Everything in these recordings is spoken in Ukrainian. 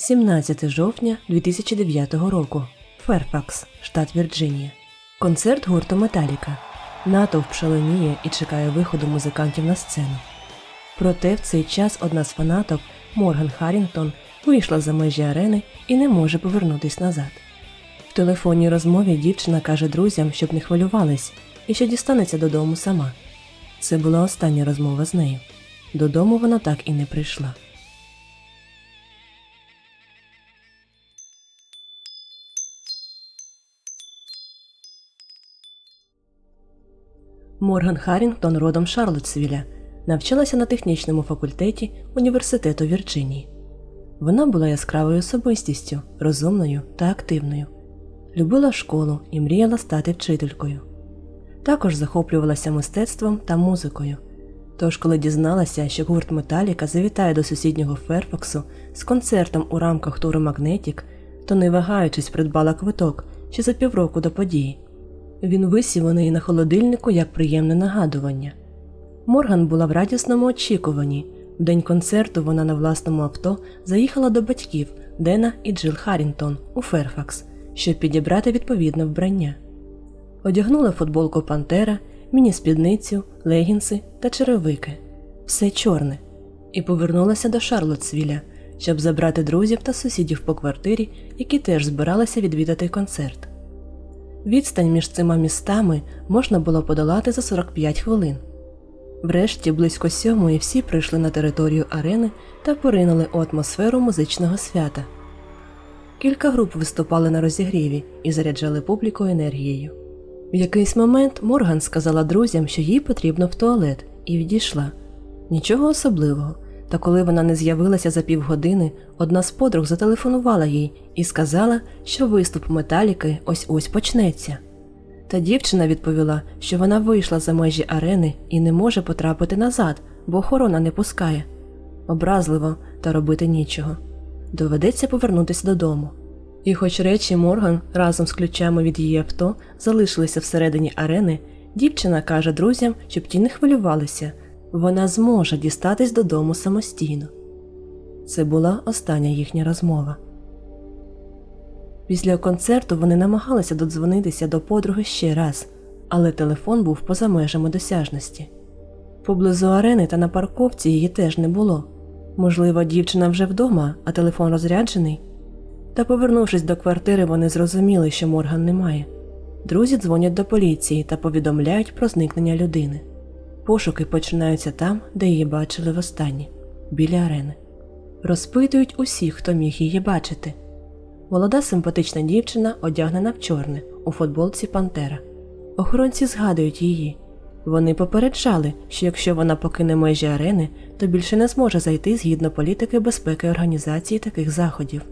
17 жовтня 2009 року. Ферфакс, штат Вірджинія. Концерт гурту Металіка. Натовп шаленіє і чекає виходу музикантів на сцену. Проте в цей час одна з фанаток, Морган Харрінгтон, вийшла за межі арени і не може повернутись назад. В телефонній розмові дівчина каже друзям, щоб не хвилювались, і що дістанеться додому сама. Це була остання розмова з нею. Додому вона так і не прийшла. Морган Харрінгтон родом Шарлотсвіля, навчалася на технічному факультеті університету Вірджинії. Вона була яскравою особистістю, розумною та активною. Любила школу і мріяла стати вчителькою. Також захоплювалася мистецтвом та музикою. Тож, коли дізналася, що гурт Металіка завітає до сусіднього Ферфаксу з концертом у рамках туру Магнетік, то не вагаючись придбала квиток ще за півроку до події. Він висів у неї на холодильнику як приємне нагадування. Морган була в радісному очікуванні. В день концерту вона на власному авто заїхала до батьків Дена і Джил Харрінгтон у Ферфакс, щоб підібрати відповідне вбрання. Одягнула футболку Пантера, міні-спідницю, легінси та черевики все чорне, і повернулася до Шарлотсвіля, щоб забрати друзів та сусідів по квартирі, які теж збиралися відвідати концерт. Відстань між цими містами можна було подолати за 45 хвилин. Врешті, близько сьомої всі прийшли на територію арени та поринули у атмосферу музичного свята. Кілька груп виступали на розігріві і заряджали публіку енергією. В якийсь момент Морган сказала друзям, що їй потрібно в туалет, і відійшла. Нічого особливого. Та коли вона не з'явилася за півгодини, одна з подруг зателефонувала їй і сказала, що виступ металіки ось ось почнеться. Та дівчина відповіла, що вона вийшла за межі арени і не може потрапити назад, бо охорона не пускає. Образливо та робити нічого. Доведеться повернутися додому. І хоч речі Морган разом з ключами від її авто залишилися всередині арени, дівчина каже друзям, щоб ті не хвилювалися, вона зможе дістатись додому самостійно. Це була остання їхня розмова. Після концерту вони намагалися додзвонитися до подруги ще раз, але телефон був поза межами досяжності. Поблизу арени та на парковці її теж не було. Можливо, дівчина вже вдома, а телефон розряджений. Та, повернувшись до квартири, вони зрозуміли, що Морган немає. Друзі дзвонять до поліції та повідомляють про зникнення людини. Пошуки починаються там, де її бачили востаннє біля арени. Розпитують усіх, хто міг її бачити. Молода симпатична дівчина одягнена в чорне у футболці Пантера. Охоронці згадують її. Вони попереджали, що якщо вона покине межі арени, то більше не зможе зайти згідно політики безпеки організації таких заходів.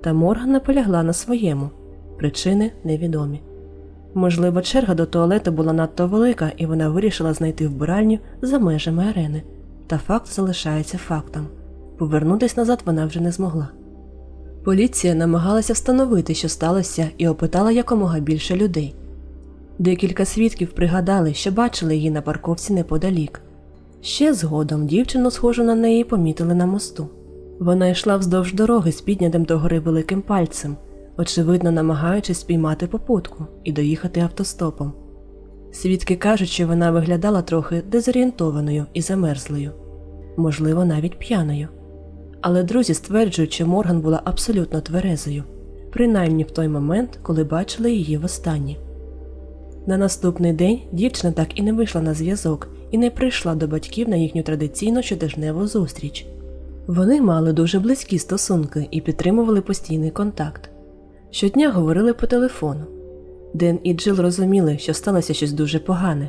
Та Морган наполягла на своєму причини невідомі. Можливо, черга до туалету була надто велика, і вона вирішила знайти вбиральню за межами арени. Та факт залишається фактом. Повернутись назад вона вже не змогла. Поліція намагалася встановити, що сталося, і опитала якомога більше людей. Декілька свідків пригадали, що бачили її на парковці неподалік. Ще згодом дівчину, схожу на неї, помітили на мосту. Вона йшла вздовж дороги з піднятим догори великим пальцем, очевидно, намагаючись спіймати попутку і доїхати автостопом. Свідки кажуть, що вона виглядала трохи дезорієнтованою і замерзлою, можливо, навіть п'яною. Але друзі стверджують, що Морган була абсолютно тверезою, принаймні в той момент, коли бачили її востаннє. На наступний день дівчина так і не вийшла на зв'язок і не прийшла до батьків на їхню традиційну щотижневу зустріч. Вони мали дуже близькі стосунки і підтримували постійний контакт. Щодня говорили по телефону. Ден і Джил розуміли, що сталося щось дуже погане.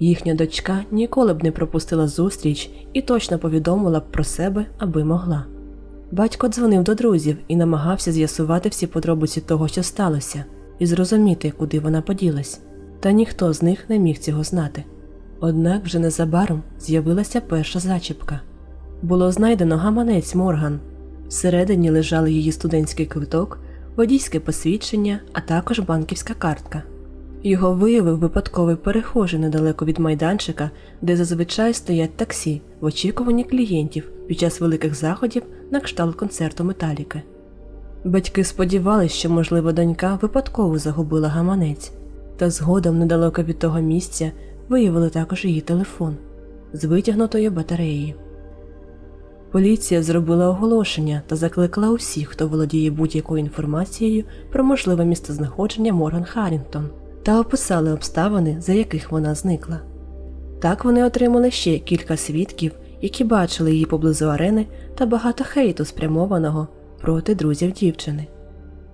Їхня дочка ніколи б не пропустила зустріч і точно повідомила б про себе, аби могла. Батько дзвонив до друзів і намагався з'ясувати всі подробиці того, що сталося, і зрозуміти, куди вона поділась, та ніхто з них не міг цього знати. Однак вже незабаром з'явилася перша зачіпка. Було знайдено гаманець Морган. Всередині лежали її студентський квиток, водійське посвідчення, а також банківська картка. Його виявив випадковий перехожий недалеко від майданчика, де зазвичай стоять таксі в очікуванні клієнтів під час великих заходів на кшталт концерту Металіки. Батьки сподівались, що, можливо, донька випадково загубила гаманець, та згодом недалеко від того місця виявили також її телефон з витягнутою батареєю. Поліція зробила оголошення та закликала усіх, хто володіє будь-якою інформацією про можливе місцезнаходження Морган Харрінгтон, та описали обставини, за яких вона зникла. Так вони отримали ще кілька свідків, які бачили її поблизу арени та багато хейту спрямованого проти друзів дівчини.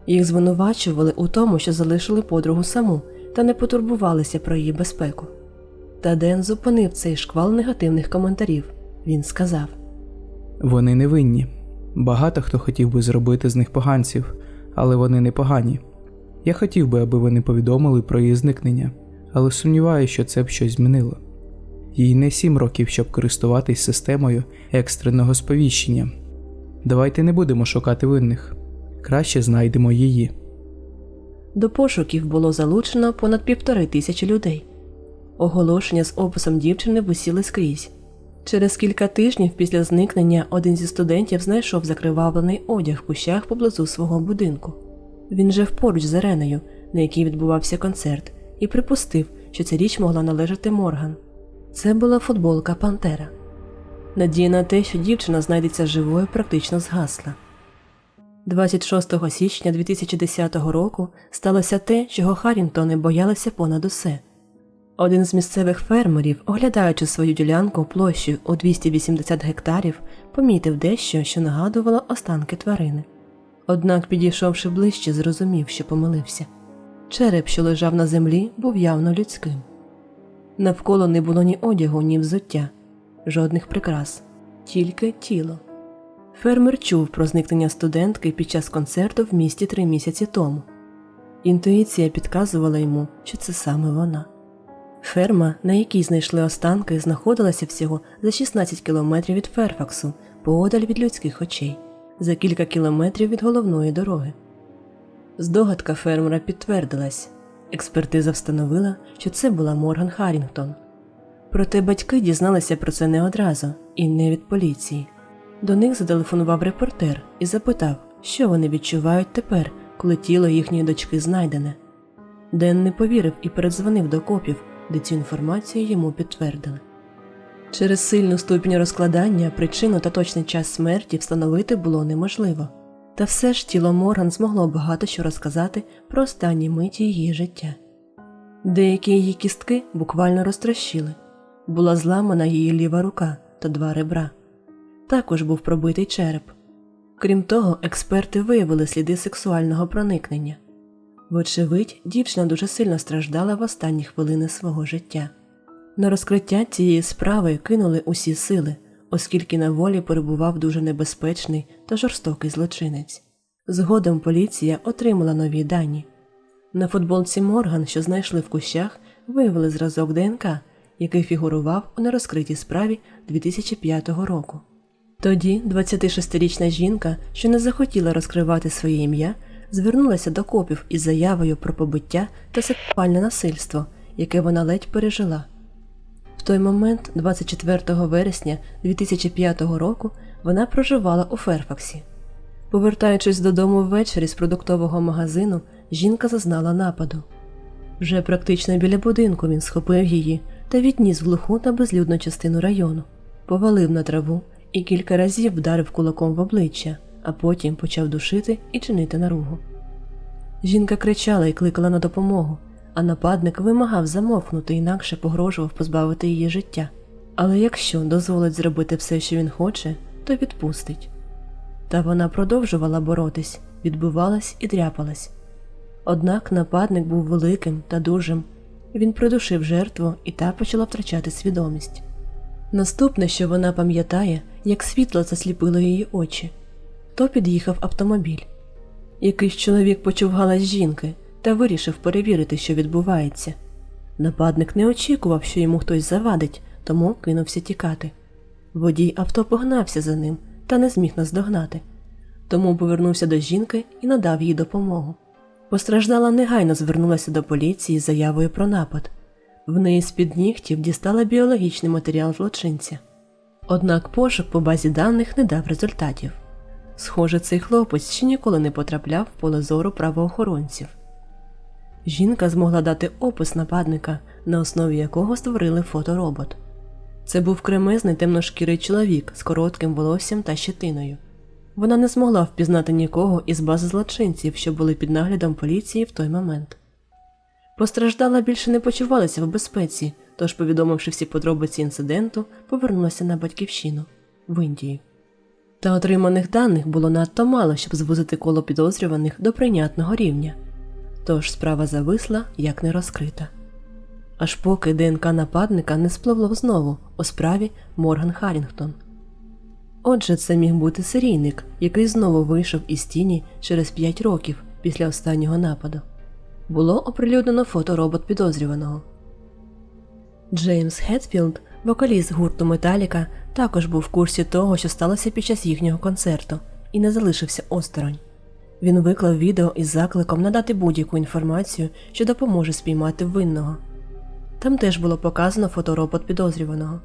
Їх звинувачували у тому, що залишили подругу саму та не потурбувалися про її безпеку. Та Ден зупинив цей шквал негативних коментарів. Він сказав: Вони невинні. Багато хто хотів би зробити з них поганців, але вони не погані. Я хотів би, аби вони повідомили про її зникнення, але сумніваюся, що це б щось змінило. Їй не сім років, щоб користуватись системою екстреного сповіщення. Давайте не будемо шукати винних. Краще знайдемо її. До пошуків було залучено понад півтори тисячі людей. Оголошення з описом дівчини висіли скрізь. Через кілька тижнів після зникнення один зі студентів знайшов закривавлений одяг в кущах поблизу свого будинку. Він жив поруч з ареною, на якій відбувався концерт, і припустив, що ця річ могла належати Морган. Це була футболка Пантера. Надія на те, що дівчина знайдеться живою, практично згасла. 26 січня 2010 року сталося те, чого Харрінгтони боялися понад усе. Один з місцевих фермерів, оглядаючи свою ділянку площею у 280 гектарів, помітив дещо, що нагадувало останки тварини. Однак, підійшовши ближче, зрозумів, що помилився. Череп, що лежав на землі, був явно людським. Навколо не було ні одягу, ні взуття, жодних прикрас, тільки тіло. Фермер чув про зникнення студентки під час концерту в місті три місяці тому. Інтуїція підказувала йому, що це саме вона. Ферма, на якій знайшли останки, знаходилася всього за 16 кілометрів від Ферфаксу, поодаль від людських очей, за кілька кілометрів від головної дороги. Здогадка фермера підтвердилась. Експертиза встановила, що це була Морган Харрінгтон. Проте батьки дізналися про це не одразу і не від поліції. До них зателефонував репортер і запитав, що вони відчувають тепер, коли тіло їхньої дочки знайдене. Ден не повірив і передзвонив до копів, де цю інформацію йому підтвердили. Через сильну ступінь розкладання причину та точний час смерті встановити було неможливо. Та все ж тіло Морган змогло багато що розказати про останні миті її життя. Деякі її кістки буквально розтрощили, була зламана її ліва рука та два ребра. Також був пробитий череп. Крім того, експерти виявили сліди сексуального проникнення. Вочевидь, дівчина дуже сильно страждала в останні хвилини свого життя. На розкриття цієї справи кинули усі сили, оскільки на волі перебував дуже небезпечний та жорстокий злочинець. Згодом поліція отримала нові дані. На футболці Морган, що знайшли в кущах, виявили зразок ДНК, який фігурував у нерозкритій справі 2005 року. Тоді 26-річна жінка, що не захотіла розкривати своє ім'я, звернулася до копів із заявою про побиття та сексуальне насильство, яке вона ледь пережила. В той момент, 24 вересня 2005 року, вона проживала у Ферфаксі. Повертаючись додому ввечері з продуктового магазину, жінка зазнала нападу. Вже практично біля будинку він схопив її та відніс в глуху та безлюдну частину району, повалив на траву і кілька разів вдарив кулаком в обличчя, а потім почав душити і чинити наругу. Жінка кричала і кликала на допомогу, а нападник вимагав замовкнути, інакше погрожував позбавити її життя. Але якщо дозволить зробити все, що він хоче, то відпустить. Та вона продовжувала боротись, відбивалась і дряпалась. Однак нападник був великим та дужим. Він придушив жертву, і та почала втрачати свідомість. Наступне, що вона пам'ятає, як світло засліпило її очі, то під'їхав автомобіль. Якийсь чоловік почув галас жінки та вирішив перевірити, що відбувається. Нападник не очікував, що йому хтось завадить, тому кинувся тікати. Водій авто погнався за ним та не зміг наздогнати, тому повернувся до жінки і надав їй допомогу. Постраждала негайно звернулася до поліції з заявою про напад. В неї з-під нігтів дістала біологічний матеріал злочинця. Однак пошук по базі даних не дав результатів. Схоже, цей хлопець ще ніколи не потрапляв в поле зору правоохоронців. Жінка змогла дати опис нападника, на основі якого створили фоторобот. Це був кремезний темношкірий чоловік з коротким волоссям та щетиною. Вона не змогла впізнати нікого із бази злочинців, що були під наглядом поліції в той момент. Постраждала більше не почувалася в безпеці, тож, повідомивши всі подробиці інциденту, повернулася на батьківщину в Індію. Та отриманих даних було надто мало, щоб звузити коло підозрюваних до прийнятного рівня. Тож справа зависла як не розкрита. Аж поки ДНК нападника не спливло знову у справі Морган Харрінгтон. Отже, це міг бути серійник, який знову вийшов із тіні через 5 років після останнього нападу. Було оприлюднено фоторобот підозрюваного. Джеймс Хетфілд, вокаліст гурту Металіка, також був в курсі того, що сталося під час їхнього концерту, і не залишився осторонь. Він виклав відео із закликом надати будь-яку інформацію, що допоможе спіймати винного. Там теж було показано фоторобот підозрюваного.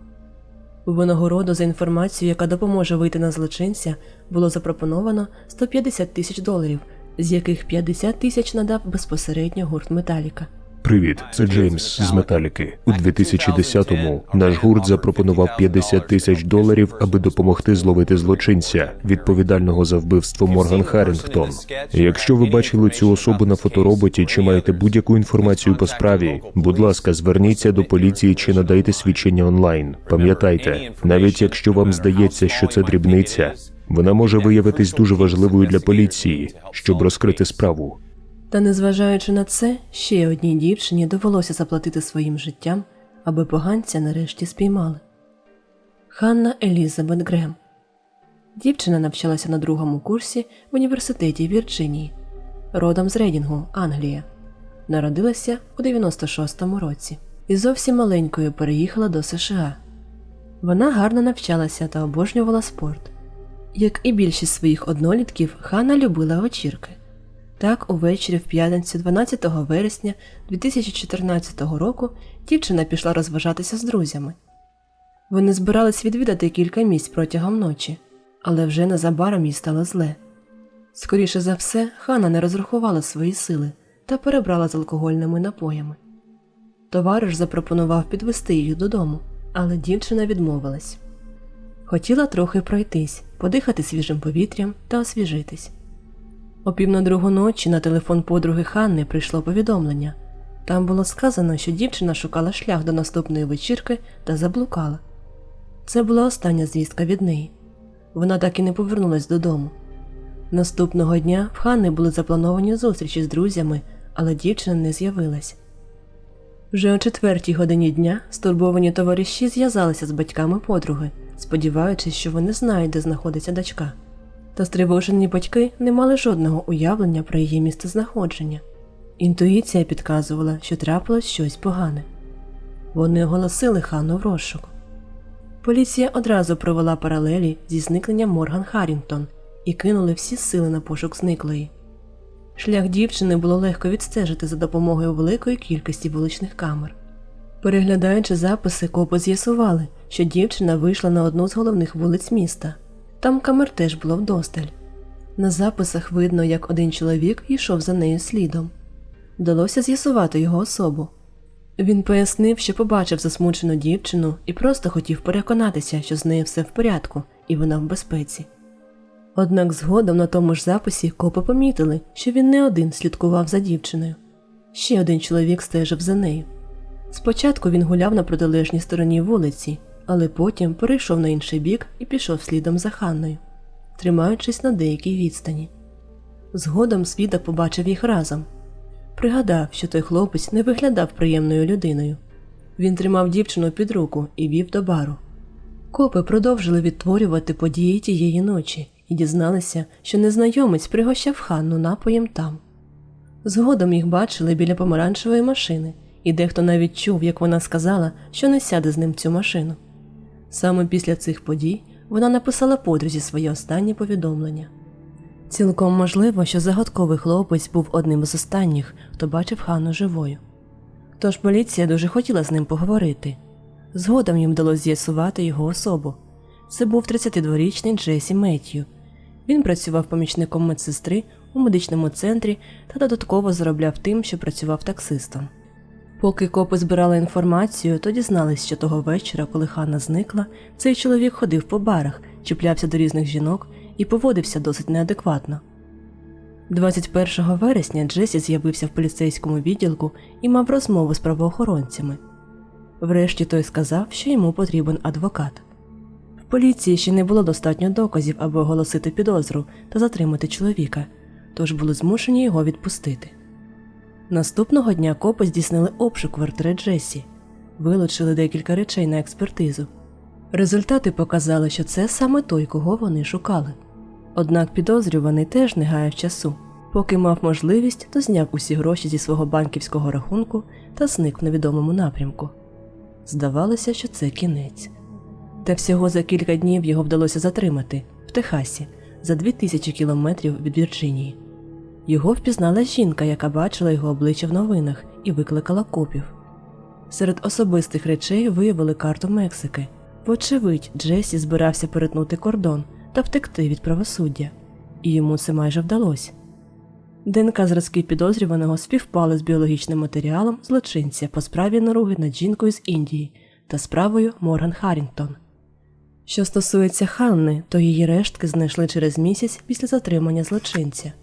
У винагороду за інформацію, яка допоможе вийти на злочинця, було запропоновано 150 тисяч доларів, з яких 50 тисяч надав безпосередньо гурт Металіка. Привіт, це Джеймс з Металіки. У 2010-му наш гурт запропонував 50 тисяч доларів, аби допомогти зловити злочинця, відповідального за вбивство Морган Харрінгтон. Якщо ви бачили цю особу на фотороботі чи маєте будь-яку інформацію по справі, будь ласка, зверніться до поліції чи надайте свідчення онлайн. Пам'ятайте, навіть якщо вам здається, що це дрібниця, вона може виявитись дуже важливою для поліції, щоб розкрити справу. Та незважаючи на це, ще одній дівчині довелося заплатити своїм життям, аби поганця нарешті спіймали. Ханна Елізабет Грем. Дівчина навчалася на другому курсі в університеті Вірджинії, родом з Рейдінгу, Англія. Народилася у 96-му році і зовсім маленькою переїхала до США. Вона гарно навчалася та обожнювала спорт. Як і більшість своїх однолітків, Ханна любила вечірки. Так, увечері в п'ятницю 12 вересня 2014 року дівчина пішла розважатися з друзями. Вони збирались відвідати кілька місць протягом ночі, але вже незабаром їй стало зле. Скоріше за все, Хана не розрахувала свої сили та перебрала з алкогольними напоями. Товариш запропонував підвести її додому, але дівчина відмовилась. Хотіла трохи пройтись, подихати свіжим повітрям та освіжитись. О пів на другу ночі на телефон подруги Ханни прийшло повідомлення. Там було сказано, що дівчина шукала шлях до наступної вечірки та заблукала. Це була остання звістка від неї. Вона так і не повернулась додому. Наступного дня в Ханни були заплановані зустрічі з друзями, але дівчина не з'явилась. Вже о четвертій годині дня стурбовані товариші зв'язалися з батьками подруги, сподіваючись, що вони знають, де знаходиться дочка. Та стривожені батьки не мали жодного уявлення про її місцезнаходження. Інтуїція підказувала, що трапилось щось погане. Вони оголосили хану в розшук. Поліція одразу провела паралелі зі зникненням Морган Харрінгтон і кинули всі сили на пошук зниклої. Шлях дівчини було легко відстежити за допомогою великої кількості вуличних камер. Переглядаючи записи, копи з'ясували, що дівчина вийшла на одну з головних вулиць міста. Там камер теж було вдосталь. На записах видно, як один чоловік йшов за нею слідом. Вдалося з'ясувати його особу. Він пояснив, що побачив засмучену дівчину і просто хотів переконатися, що з нею все в порядку і вона в безпеці. Однак згодом на тому ж записі копи помітили, що він не один слідкував за дівчиною. Ще один чоловік стежив за нею. Спочатку він гуляв на протилежній стороні вулиці, але потім перейшов на інший бік і пішов слідом за Ханною, тримаючись на деякій відстані. Згодом свідок побачив їх разом. Пригадав, що той хлопець не виглядав приємною людиною. Він тримав дівчину під руку і вів до бару. Копи продовжили відтворювати події тієї ночі і дізналися, що незнайомець пригощав Ханну напоєм там. Згодом їх бачили біля помаранчевої машини, і дехто навіть чув, як вона сказала, що не сяде з ним цю машину. Саме після цих подій вона написала подрузі своє останнє повідомлення. Цілком можливо, що загадковий хлопець був одним з останніх, хто бачив Ханну живою. Тож поліція дуже хотіла з ним поговорити. Згодом їм вдалося з'ясувати його особу. Це був 32-річний Джесі Меттью. Він працював помічником медсестри у медичному центрі та додатково заробляв тим, що працював таксистом. Поки копи збирали інформацію, то дізнались, що того вечора, коли Ханна зникла, цей чоловік ходив по барах, чіплявся до різних жінок і поводився досить неадекватно. 21 вересня Джесі з'явився в поліцейському відділку і мав розмову з правоохоронцями. Врешті той сказав, що йому потрібен адвокат. В поліції ще не було достатньо доказів, аби оголосити підозру та затримати чоловіка, тож були змушені його відпустити. Наступного дня копи здійснили обшук квартири Джесі, вилучили декілька речей на експертизу. Результати показали, що це саме той, кого вони шукали. Однак підозрюваний теж не гаяв часу. Поки мав можливість, то зняв усі гроші зі свого банківського рахунку та зник в невідомому напрямку. Здавалося, що це кінець. Та всього за кілька днів його вдалося затримати в Техасі за 2000 кілометрів від Вірджинії. Його впізнала жінка, яка бачила його обличчя в новинах і викликала копів. Серед особистих речей виявили карту Мексики. Вочевидь, Джесі збирався перетнути кордон та втекти від правосуддя, і йому це майже вдалося. ДНК зразки підозрюваного співпали з біологічним матеріалом злочинця по справі наруги над жінкою з Індії та справою Морган Харрінгтон. Що стосується Ханни, то її рештки знайшли через місяць після затримання злочинця.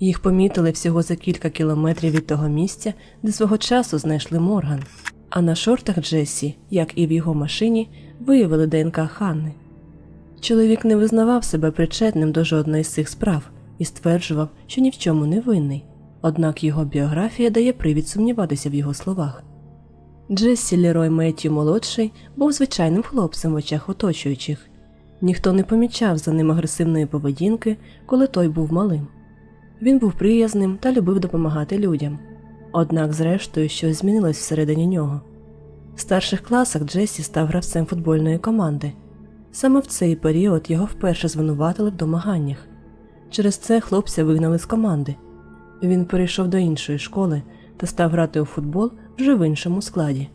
Їх помітили всього за кілька кілометрів від того місця, де свого часу знайшли Морган. А на шортах Джесі, як і в його машині, виявили ДНК Ханни. Чоловік не визнавав себе причетним до жодної з цих справ і стверджував, що ні в чому не винний, однак його біографія дає привід сумніватися в його словах. Джесі Лерой Меттью молодший був звичайним хлопцем в очах оточуючих. Ніхто не помічав за ним агресивної поведінки, коли той був малим. Він був приязним та любив допомагати людям. Однак, зрештою, щось змінилось всередині нього. В старших класах Джесі став гравцем футбольної команди. Саме в цей період його вперше звинуватили в домаганнях. Через це хлопця вигнали з команди. Він перейшов до іншої школи та став грати у футбол вже в іншому складі.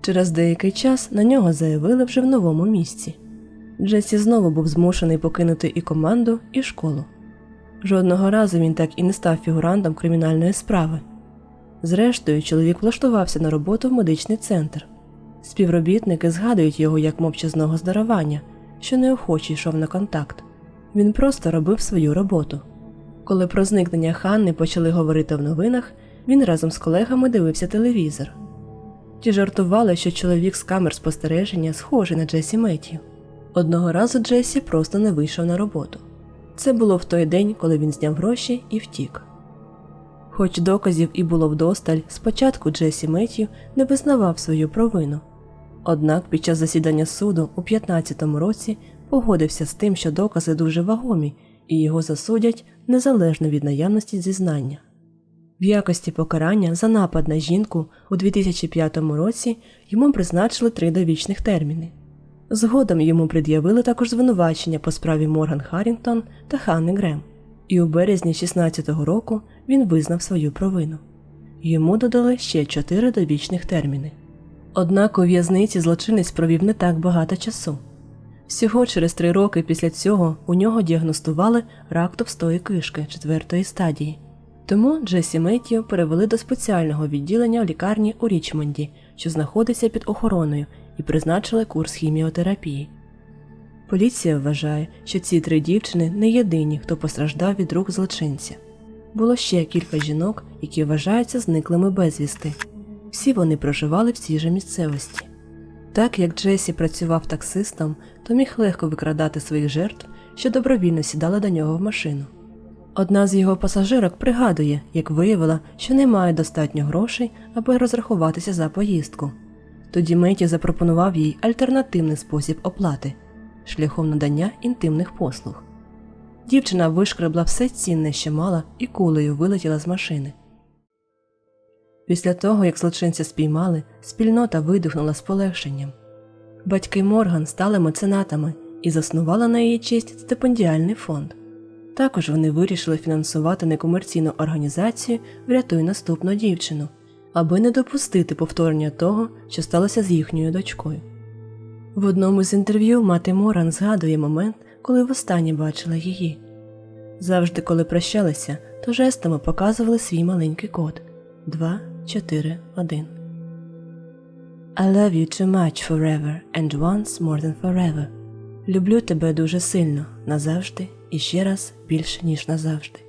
Через деякий час на нього заявили вже в новому місці. Джесі знову був змушений покинути і команду, і школу. Жодного разу він так і не став фігурантом кримінальної справи. Зрештою, чоловік влаштувався на роботу в медичний центр. Співробітники згадують його як мовчазного здарування, що неохоче йшов на контакт. Він просто робив свою роботу. Коли про зникнення Ханни почали говорити в новинах, він разом з колегами дивився телевізор. Ті жартували, що чоловік з камер спостереження схожий на Джесі Меттью. Одного разу Джесі просто не вийшов на роботу. Це було в той день, коли він зняв гроші і втік. Хоч доказів і було вдосталь, спочатку Джесі Меттью не визнавав свою провину. Однак під час засідання суду у 15-му році погодився з тим, що докази дуже вагомі і його засудять незалежно від наявності зізнання. В якості покарання за напад на жінку у 2005 році йому призначили три довічних терміни. Згодом йому пред'явили також звинувачення по справі Морган Харрінгтон та Ханни Грем, і у березні 16-го року він визнав свою провину. Йому додали ще чотири довічних терміни. Однак у в'язниці злочинець провів не так багато часу. Всього через три роки після цього у нього діагностували рак товстої кишки четвертої стадії. Тому Джесі Меттью перевели до спеціального відділення лікарні у Річмонді, що знаходиться під охороною, і призначили курс хіміотерапії. Поліція вважає, що ці три дівчини не єдині, хто постраждав від рук злочинця. Було ще кілька жінок, які вважаються зниклими безвісти. Всі вони проживали в цій же місцевості. Так як Джесі працював таксистом, то міг легко викрадати своїх жертв, що добровільно сідали до нього в машину. Одна з його пасажирок пригадує, як виявила, що не має достатньо грошей, аби розрахуватися за поїздку. Тоді Меті запропонував їй альтернативний спосіб оплати шляхом надання інтимних послуг. Дівчина вишкребла все цінне, що мала, і кулею вилетіла з машини. Після того, як злочинця спіймали, спільнота видихнула з полегшенням. Батьки Морган стали меценатами і заснували на її честь стипендіальний фонд. Також вони вирішили фінансувати некомерційну організацію Врятуй наступну дівчину, аби не допустити повторення того, що сталося з їхньою дочкою. В одному з інтерв'ю мати Моран згадує момент, коли востаннє бачила її. Завжди, коли прощалися, то жестами показували свій маленький код 2, 4, 1. I love you too much forever and once more than forever. Люблю тебе дуже сильно, назавжди і ще раз більше, ніж назавжди.